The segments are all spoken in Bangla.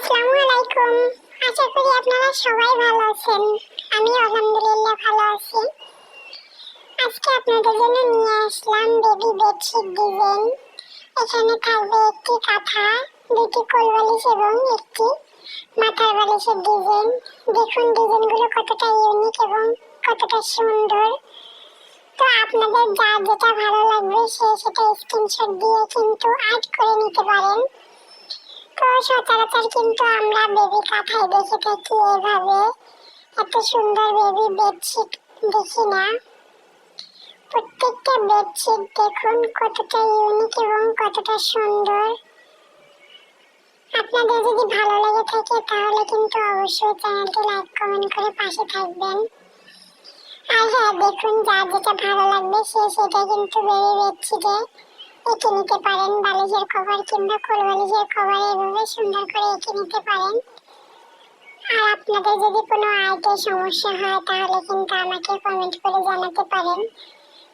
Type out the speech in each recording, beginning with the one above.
আসসালামু আলাইকুম আশা করি আছেন। আমি আলহামদুলিল্লাহ ভালো আছি। আজকে আপনাদের জন্য নিয়ে আসলাম বেবি বেডশিট ডিজাইন এখানে থাকবে একটি কাঁথা, দুটি কোলবালিশ এবং একটি মাথার বালিশের ডিজাইন দেখুন ডিজাইনগুলো কতটা ইউনিক এবং কতটা সুন্দর। তো আপনাদের যা যেটা ভালো লাগবে সে সেটা স্ক্রিনশট দিয়ে কিন্তু অ্যাড করে নিতে পারেন। সচরাচর কিন্তু আমরা বেবি কাঁথায় দেখে থাকি এভাবে। এত সুন্দর বেবি বেডশিট দেখি না। প্রত্যেকটা বেডশিট দেখুন কতটা ইউনিক এবং কতটা সুন্দর। আপনাদের যদি ভালো লেগে থাকে তাহলে কিন্তু অবশ্যই চ্যানেলটি লাইক কমেন্ট করে পাশে থাকবেন। আর হ্যাঁ দেখুন যার যেটা ভালো লাগবে সে সেটা কিন্তু বেবি বেডশিটে এঁকে নিতে পারেন, বালিশের কভার কিংবা কোল বালিশের কভার এভাবে সুন্দর করে এঁকে নিতে পারেন। আর আপনাদের যদি কোনো আইটের সমস্যা হয়, তাহলে কিন্তু আমাকে কমেন্ট করে জানাতে পারেন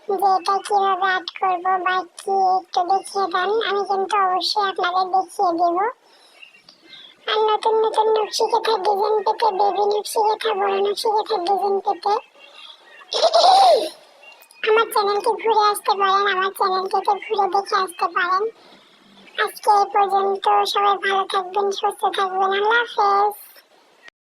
যে এটা কীভাবে অ্যাড করব বা কি একটু দেখিয়ে দেন, আমি কিন্তু অবশ্যই আপনাদের দেখিয়ে দেব। আর নতুন নতুন নকশি কাঁথার ডিজাইন পেতে, বেবি নকশি কাঁথা বড় নকশি কাঁথার ডিজাইন পেতে। আমার চ্যানেলকে ঘুরে আসতে পারেন, আমার চ্যানেলটিতে ঘুরে দেখে আসতে পারেন। আজকে এই পর্যন্ত সবাই ভালো থাকবেন, সুস্থ থাকবেন। আল্লাহ হাফেজ।